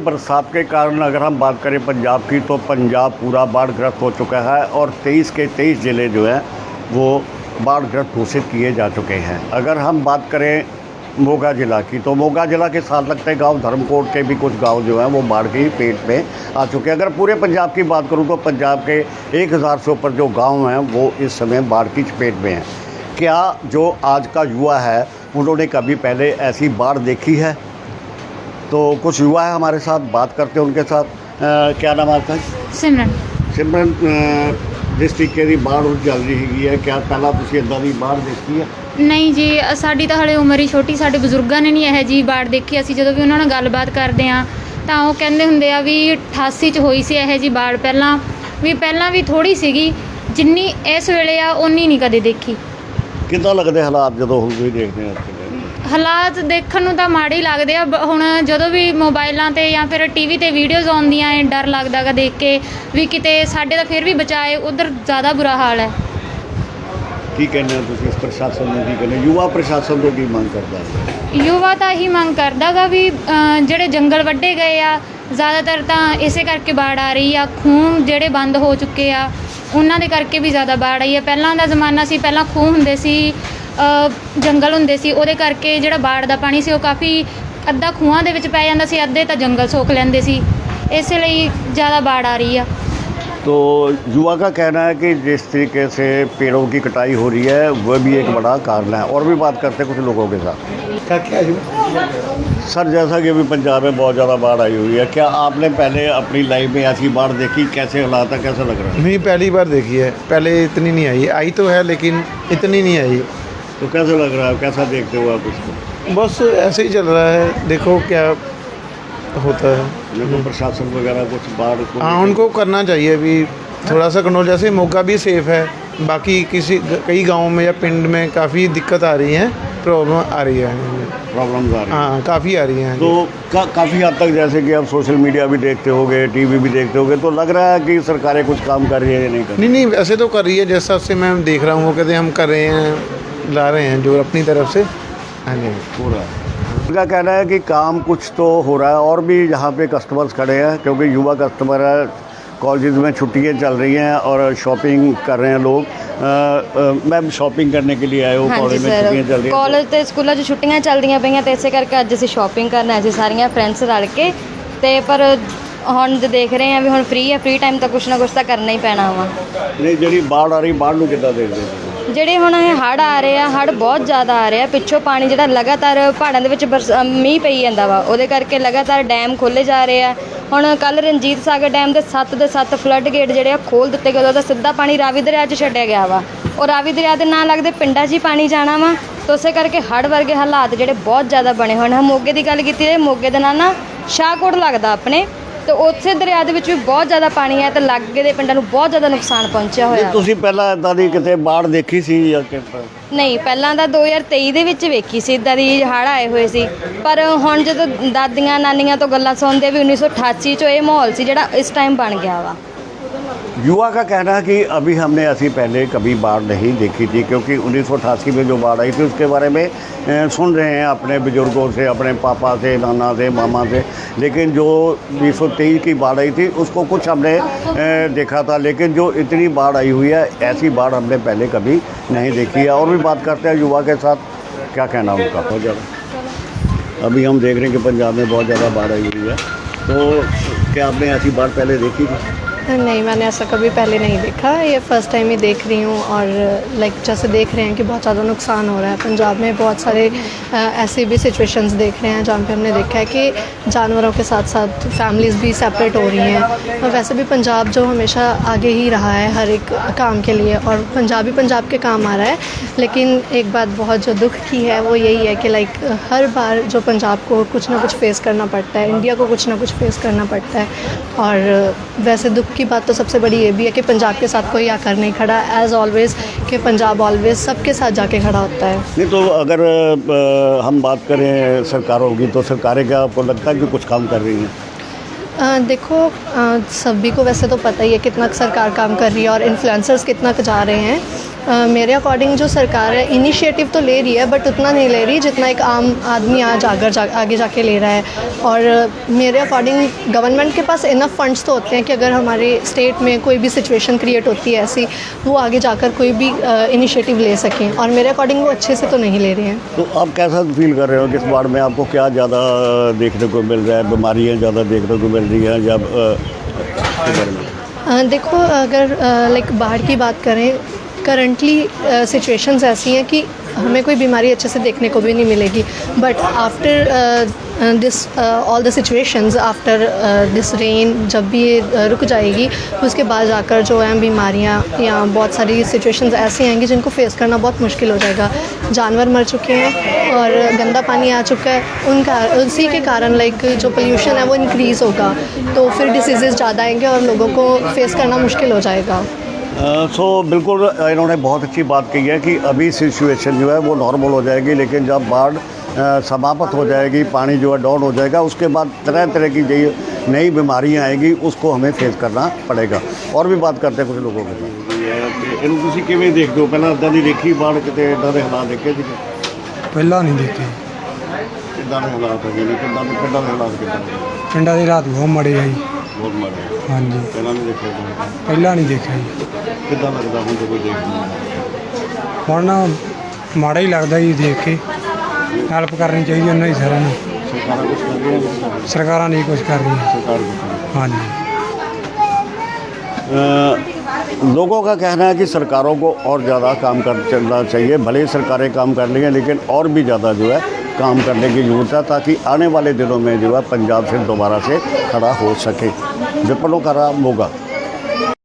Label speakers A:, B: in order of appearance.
A: बरसात के कारण अगर हम बात करें पंजाब की तो पंजाब पूरा बाढ़ग्रस्त हो चुका है और 23 के 23 ज़िले जो हैं, वो बाढ़ग्रस्त घोषित किए जा चुके हैं। अगर हम बात करें मोगा ज़िला की तो मोगा ज़िला के साथ लगते गाँव धर्मकोट के भी कुछ गाँव जो हैं, वो बाढ़ की पेट में आ चुके हैं। अगर पूरे पंजाब की बात करूँ तो पंजाब के 1000 से ऊपर जो गाँव हैं, वो इस समय बाढ़ की चपेट में हैं। क्या जो आज का युवा है, उन्होंने कभी पहले ऐसी बाढ़ देखी है? तो कुछ युवा है हमारे साथ बात करते हैं उनके साथ अ, क्या नाम है आपका
B: ਸਿਮਰਨ
A: ਸਿਮਰਨ ਅ, ਜਿਸ ਤਰੀਕੇ ਦੀ ਬਾੜ ਉਹ ਚੱਲ ਰਹੀ ਹੈਗੀ ਹੈ ਕਿਆ ਪਹਿਲਾਂ ਤੁਸੀਂ ਇਦਾਂ ਦੀ ਬਾੜ ਦੇਖੀ ਹੈ
B: ਨਹੀਂ ਜੀ ਅ, ਸਾਡੀ ਤਾਂ ਹਲੇ ਉਮਰ ਹੀ ਛੋਟੀ ਸਾਡੇ ਬਜ਼ੁਰਗਾਂ ਨੇ ਨਹੀਂ ਇਹ ਜੀ ਬਾੜ ਦੇਖੀ ਅਸੀਂ ਜਦੋਂ ਵੀ ਉਹਨਾਂ ਨਾਲ ਗੱਲਬਾਤ ਕਰਦੇ ਆ ਤਾਂ ਉਹ ਕਹਿੰਦੇ ਹੁੰਦੇ ਆ ਵੀ 88 ਚ ਹੋਈ ਸੀ ਇਹ ਜੀ ਬਾੜ ਪਹਿਲਾਂ ਵੀ ਪਹਿਲਾਂ ਵੀ ਥੋੜੀ ਸੀਗੀ ਜਿੰਨੀ ਇਸ ਵੇਲੇ ਆ ਓਨੀ ਨਹੀਂ ਕਦੇ ਦੇਖੀ
A: ਕਿੱਦਾਂ ਲੱਗਦੇ ਹਾਲਾਤ ਜਦੋਂ ਹੁਣ ਤੁਸੀਂ ਦੇਖਦੇ ਹੋ ਇੱਥੇ ਦੇ?
B: ਹਾਲਾਤ ਦੇਖਣ ਨੂੰ ਤਾਂ ਮਾੜੇ ਹੀ ਲੱਗਦੇ ਆ ਬ- ਹੁਣ ਜਦੋਂ ਵੀ ਮੋਬਾਈਲਾਂ ਤੇ ਜਾਂ ਫਿਰ ਟੀਵੀ ਤੇ ਵੀਡੀਓਜ਼ ਆਉਂਦੀਆਂ ਐ ਡਰ ਲੱਗਦਾਗਾ ਦੇਖ ਕੇ ਵੀ ਕਿਤੇ ਸਾਡੇ ਤਾਂ ਫਿਰ ਵੀ ਬਚਾਏ ਉਧਰ ਜ਼ਿਆਦਾ ਬੁਰਾ ਹਾਲ ਹੈ।
A: ਕੀ ਕਹਿੰਦੇ ਹੋ ਤੁਸੀਂ ਇਸ ਪ੍ਰਸ਼ਾਸਨ ਨੂੰ ਕੀ ਕਹਿੰਦੇ ਹੋ? ਯੁਵਾ ਪ੍ਰਸ਼ਾਸਨ ਤੋਂ ਕੀ ਮੰਗ ਕਰਦਾ ਹੈ?
B: ਯੁਵਾ ਤਾਂ ਇਹੀ ਮੰਗ ਕਰਦਾਗਾ ਵੀ ਜਿਹੜੇ ਜੰਗਲ ਵੱਢੇ ਗਏ ਆ ਜ਼ਿਆਦਾਤਰ ਤਾਂ ਇਸੇ ਕਰਕੇ ਬਾੜ ਆ ਰਹੀ ਆ ਖੂਹ ਜਿਹੜੇ ਬੰਦ ਹੋ ਚੁੱਕੇ ਆ ਉਹਨਾਂ ਦੇ ਕਰਕੇ ਵੀ ਜ਼ਿਆਦਾ ਬਾੜ ਆਈ ਆ। ਪਹਿਲਾਂ ਦਾ ਜ਼ਮਾਨਾ ਸੀ ਪਹਿਲਾਂ ਖੂਹ ਹੁੰਦੇ ਸੀ ਜੰਗਲ ਹੁੰਦੇ ਸੀ ਉਹਦੇ ਕਰਕੇ ਜਿਹੜਾ ਬਾੜ ਦਾ ਪਾਣੀ ਸੀ ਉਹ ਕਾਫੀ ਅੱਧਾ ਖੂਹਾਂ ਦੇ ਵਿੱਚ ਪੈ ਜਾਂਦਾ ਸੀ ਅੱਧੇ ਤਾਂ ਜੰਗਲ ਸੋਖ ਲੈਂਦੇ ਸੀ ਇਸੇ ਲਈ ਜ਼ਿਆਦਾ ਬਾੜ ਆ ਰਹੀ ਆ
A: तो युवा का कहना है कि जिस तरीके से पेड़ों की कटाई हो रही है वह भी एक बड़ा कारण है और भी बात करते हैं कुछ लोगों के साथ
C: क्या क्या जी
A: सर जैसा कि अभी पंजाब में बहुत ज़्यादा बाढ़ आई हुई है क्या आपने पहले अपनी लाइफ में ऐसी बाढ़ देखी कैसे हालात है कैसा लग रहा है
C: नहीं पहली बार देखी है पहले इतनी नहीं आई आई तो है लेकिन इतनी नहीं आई
A: तो कैसा लग रहा है? कैसा देखते हो आप इसको
C: बस ऐसे ही चल रहा है। देखो क्या होता है।
A: प्रशासन वगैरह कुछ बाढ़ को
C: हाँ उनको करना चाहिए अभी। थोड़ा सा कंट्रोल जैसे मौका भी सेफ़ है। बाकी किसी कई गाँवों में या पिंड में काफ़ी दिक्कत आ रही है। प्रॉब्लम आ रही है।
A: प्रॉब्लम्स आ रही हैं।
C: हाँ काफ़ी आ रही है।
A: तो का, काफ़ी हद तक जैसे कि आप सोशल मीडिया भी देखते होगे टीवी भी देखते होगे तो लग रहा है कि सरकारें कुछ काम कर रही है या नहीं कर रही?
C: नहीं नहीं वैसे तो कर रही है। जैसा से मैं देख रहा हूँ वो कहते हम कर रहे हैं। ला रहे हैं जो अपनी तरफ से हाँ जी
A: हो रहा है उनका कहना है कि काम कुछ तो हो रहा है और भी यहाँ पे कस्टमर्स खड़े हैं क्योंकि युवा कस्टमर है कॉलेज में छुट्टियाँ चल रही हैं और शॉपिंग कर रहे हैं लोग अ, अ, मैम शॉपिंग करने के लिए आए हो
D: ਹਾਂਜੀ
A: कॉलेज में छुट्टियाँ चल
D: ਸਰ
A: रही हैं
D: ਕਾਲਜ ਤੇ ਸਕੂਲਾਂ 'ਚ ਛੁੱਟੀਆਂ ਚੱਲਦੀਆਂ ਪਈਆਂ ਤੇ ਇਸੇ ਕਰਕੇ ਅੱਜ ਅਸੀਂ ਸ਼ਾਪਿੰਗ ਕਰਨ ਆਏ ਸੀ ਸਾਰੀਆਂ ਫਰੈਂਡਸ ਰਲ ਕੇ ਤੇ ਪਰ ਹੁਣ ਜੇ ਦੇਖ ਰਹੇ ਆ ਵੀ ਹੁਣ ਫ੍ਰੀ ਹੈ ਫ੍ਰੀ ਟਾਈਮ ਤਾਂ ਕੁਛ ਨਾ ਕੁਛ ਤਾਂ ਕਰਨਾ ਹੀ ਪੈਣਾ ਵਾ
A: ਨਹੀਂ ਜਿਹੜੀ ਬਾੜ ਆ ਰਹੀ ਬਾੜ ਨੂੰ ਕਿੱਦਾਂ ਦੇਖਦੇ ਹੋ
D: ਜਿਹੜੇ ਹੁਣ ਇਹ ਹੜ੍ਹ ਆ ਰਹੇ ਆ, ਹੜ੍ਹ ਬਹੁਤ ਜ਼ਿਆਦਾ ਆ ਰਿਹਾ ਪਿੱਛੋਂ ਪਾਣੀ ਜਿਹੜਾ ਲਗਾਤਾਰ ਪਹਾੜਾਂ ਦੇ ਵਿੱਚ ਬਰਸ- ਮੀਂਹ ਪਈ ਜਾਂਦਾ ਵਾ, ਉਹਦੇ ਕਰਕੇ ਲਗਾਤਾਰ ਡੈਮ ਖੋਲੇ ਜਾ ਰਹੇ ਆ। ਹੁਣ ਕੱਲ ਰਣਜੀਤ ਸਾਗਰ ਡੈਮ ਦੇ 7 ਦੇ 7 ਫਲੱਡ ਗੇਟ ਜਿਹੜੇ ਆ ਖੋਲ ਦਿੱਤੇ ਗਏ, ਉਹਦਾ ਸਿੱਧਾ ਪਾਣੀ ਰਾਵੀ ਦਰਿਆ 'ਚ ਛੱਡਿਆ ਗਿਆ ਵਾ। ਉਹ ਰਾਵੀ ਦਰਿਆ ਦੇ ਨਾਲ ਲੱਗਦੇ ਪਿੰਡਾਂ 'ਚ ਹੀ ਪਾਣੀ ਜਾਣਾ ਵਾ, ਤਾਂ ਉਸੇ ਕਰਕੇ ਹੜ੍ਹ ਵਰਗੇ ਹਾਲਾਤ ਜਿਹੜੇ ਬਹੁਤ ਜ਼ਿਆਦਾ ਬਣੇ ਹੋਣ ਮੋਗੇ ਦੀ ਗੱਲ ਕੀਤੀ ਜਾਏ, ਮੋਗੇ ਦੇ ਨਾਲ ਨਾ ਸ਼ਾਹਕੋਟ ਲੱਗਦਾ ਆਪਣੇ। ਤੇ ਉੱਥੇ ਦਰਿਆ ਦੇ ਵਿੱਚ ਵੀ ਬਹੁਤ ਜ਼ਿਆਦਾ ਪਾਣੀ ਹੈ ਤੇ ਲਾਗੇ ਦੇ ਪਿੰਡਾਂ ਨੂੰ ਬਹੁਤ ਜ਼ਿਆਦਾ ਨੁਕਸਾਨ ਪਹੁੰਚਿਆ ਹੋਇਆ।
A: ਤੁਸੀਂ ਪਹਿਲਾਂ ਇਦਾਂ ਦੀ ਕਿਤੇ ਬਾੜ ਦੇਖੀ ਸੀ ਜਾਂ ਕਿ
D: ਨਹੀਂ ਪਹਿਲਾਂ ਤਾਂ 2023 ਦੇ ਵਿੱਚ ਵੇਖੀ ਸੀ ਇਦਾਂ ਦੀ ਹੜ੍ਹ ਆਏ ਹੋਏ ਸੀ। ਪਰ ਹੁਣ ਜਦੋਂ ਦਾਦੀਆਂ ਨਾਨੀਆਂ ਤੋਂ ਗੱਲਾਂ ਸੁਣਦੇ ਵੀ 1988 ਚ ਇਹ ਮਾਹੌਲ ਸੀ ਜਿਹੜਾ ਇਸ ਟਾਈਮ ਬਣ ਗਿਆ ਵਾ।
A: युवा का कहना है कि अभी हमने ऐसी पहले कभी बाढ़ नहीं देखी थी, क्योंकि 1988 में जो बाढ़ आई थी, उसके बारे में सुन रहे हैं अपने बुज़ुर्गों से, अपने पापा से, नाना से, मामा से। लेकिन जो 1923 की बाढ़ आई थी, उसको कुछ हमने देखा था। लेकिन जो इतनी बाढ़ आई हुई है, ऐसी बाढ़ हमने पहले कभी नहीं देखी है। और भी बात करते हैं युवा के साथ, क्या कहना उनका? बहुत ज़्यादा। अभी हम देख रहे हैं कि पंजाब में बहुत ज़्यादा बाढ़ आई हुई है। तो क्या आपने ऐसी बाढ़ पहले देखी थी?
E: नहीं, मैंने ऐसा कभी पहले नहीं देखा। ये फ़र्स्ट टाइम ही देख रही हूँ और लाइक जैसे देख रहे हैं कि बहुत ज़्यादा नुकसान हो रहा है। पंजाब में बहुत सारे ऐसे भी सिचुएशंस देख रहे हैं जहाँ पे हमने देखा है कि जानवरों के साथ साथ फैमिलीज़ भी सेपरेट हो रही हैं। और वैसे भी पंजाब जो हमेशा आगे ही रहा है हर एक काम के लिए और पंजाबी पंजाब के काम आ रहा है, लेकिन एक बात बहुत जो दुख की है वो यही है कि लाइक हर बार जो पंजाब को कुछ ना कुछ फेस करना पड़ता है इंडिया को कुछ ना कुछ फेस करना पड़ता है। और वैसे दुख की बात तो सबसे बड़ी ये भी है कि पंजाब के साथ कोई आकर नहीं खड़ा एज़ ऑलवेज़ कि पंजाब ऑलवेज़ सबके साथ जाके खड़ा होता है।
A: नहीं तो अगर हम बात करें सरकारों की तो सरकारें क्या आपको लगता है कि कुछ काम कर रही हैं?
E: आ, देखो सभी को वैसे तो पता ही है कितना सरकार काम कर रही है और इन्फ्लुएंसर्स कितना जा रहे हैं। मेरे अकॉर्डिंग जो सरकार है इनिशिएटिव तो ले रही है बट उतना नहीं ले रही जितना एक आम आदमी आज आगर जा, आगे जाके ले रहा है। और मेरे अकॉर्डिंग गवर्नमेंट के पास इनफ फंड्स तो होते हैं कि अगर हमारे स्टेट में कोई भी सिचुएशन क्रिएट होती है ऐसी वो आगे जाकर कोई भी इनिशिएटिव ले सकें। और मेरे अकॉर्डिंग वो अच्छे से तो नहीं ले रहे हैं।
A: तो आप कैसा फील कर रहे हो कि इस बाढ़ में आपको क्या ज़्यादा देखने को मिल रहा है? बीमारियाँ ज़्यादा देखने को मिल रही हैं जब बारे
E: देखो अगर लाइक बाढ़ की बात करें करंटली सिचुएशंस ऐसी हैं कि हमें कोई बीमारी अच्छे से देखने को भी नहीं मिलेगी। But after this all the situations after this rain जब भी ये अ, रुक जाएगी उसके बाद जाकर जो है बीमारियाँ या बहुत सारी सिचुएशंस ऐसी आएँगी जिनको फेस करना बहुत मुश्किल हो जाएगा। जानवर मर चुके हैं और गंदा पानी आ चुका है उनका उसी के कारण लाइक जो पोल्यूशन है वो इंक्रीज़ होगा। तो फिर डिसीजेज ज़्यादा आएँगे और लोगों को फेस करना मुश्किल हो जाएगा।
A: सो बिल्कुल इन्होंने बहुत अच्छी बात कही है कि अभी सिचुएशन जो है वो नॉर्मल हो जाएगी लेकिन जब बाढ़ अ, समाप्त हो जाएगी पानी जो है डाउन हो जाएगा उसके बाद तरह तरह की जो नई बीमारियां आएंगी उसको हमें फेस करना पड़ेगा और भी बात करते हैं कुछ लोगों के साथ ਇਹਨੂੰ ਤੁਸੀਂ ਕਿਵੇਂ ਦੇਖਦੇ ਹੋ ਪਹਿਲਾਂ ਇਦਾਂ ਦੀ ਦੇਖੀ ਬਾੜ ਕਿਤੇ ਇਦਾਂ ਦੇ ਹਾਲਾਤ ਦੇਖੇ ਸੀ
F: ਪਹਿਲਾਂ ਨਹੀਂ ਦੇਖੇ
A: ਕਿੱਦਾਂ ਦੇ ਹਾਲਾਤ ਹੈਗੇ ਨੇ ਕਿੱਦਾਂ ਦੇ ਪਿੰਡਾਂ ਦੇ ਹਾਲਾਤ ਕਿੱਦਾਂ ਦੇ
F: ਪਿੰਡਾਂ ਦੇ ਰਾਤ ਬਹੁਤ ਮੜੇ ਆ ਜੀ
A: ਬਹੁਤ ਮਾੜੇ
F: ਹਾਂਜੀ
A: ਪਹਿਲਾਂ ਨਹੀਂ ਦੇਖਿਆ ਤੁਸੀਂ
F: ਪਹਿਲਾਂ ਨਹੀਂ ਦੇਖਿਆ ਜੀ
A: ਕਿੱਦਾਂ ਲੱਗਦਾ ਹੁਣ ਜਦੋਂ ਦੇਖਦੇ ਹੋ
F: ਹੁਣ ਨਾ ਮਾੜਾ ਹੀ ਲੱਗਦਾ ਜੀ ਦੇਖ ਕੇ ਹੈਲਪ ਕਰਨੀ ਚਾਹੀਦੀ ਉਹਨਾਂ ਦੀ ਸਾਰਿਆਂ ਨੂੰ
A: ਸਰਕਾਰਾਂ ਕੁਝ ਕਰ ਰਹੀਆਂ ਨੇ
F: ਸਰਕਾਰਾਂ ਨਹੀਂ ਕੁਝ ਕਰ ਰਹੀਆਂ
A: सरकार कुछ
F: ਹਾਂਜੀ
A: अ, लोगों का कहना है कि सरकारों को और ज़्यादा काम कर चलना चाहिए भले ही सरकारें काम कर रही हैं लेकिन और भी ज़्यादा जो है काम करने की ज़रूरत है ताकि आने वाले दिनों में जो है पंजाब फिर दोबारा से खड़ा हो सके विपनों का राम होगा